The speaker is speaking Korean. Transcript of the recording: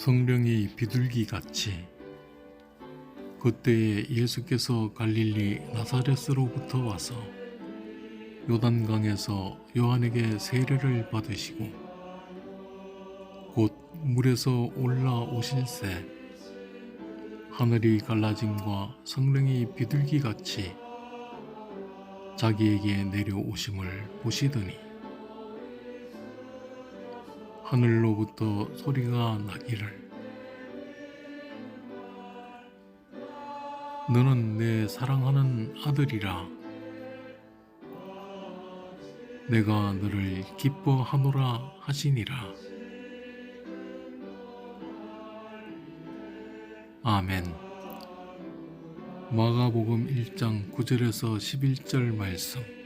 성령이 비둘기 같이 그때에 예수께서 갈릴리 나사렛으로부터 와서 요단강에서 요한에게 세례를 받으시고 곧 물에서 올라오실새 하늘이 갈라짐과 성령이 비둘기 같이 자기에게 내려오심을 보시더니 하늘로부터 소리가 나기를. 너는 내 사랑하는 아들이라. 내가 너를 기뻐하노라 하시니라. 아멘. 마가복음 1장 9절에서 11절 말씀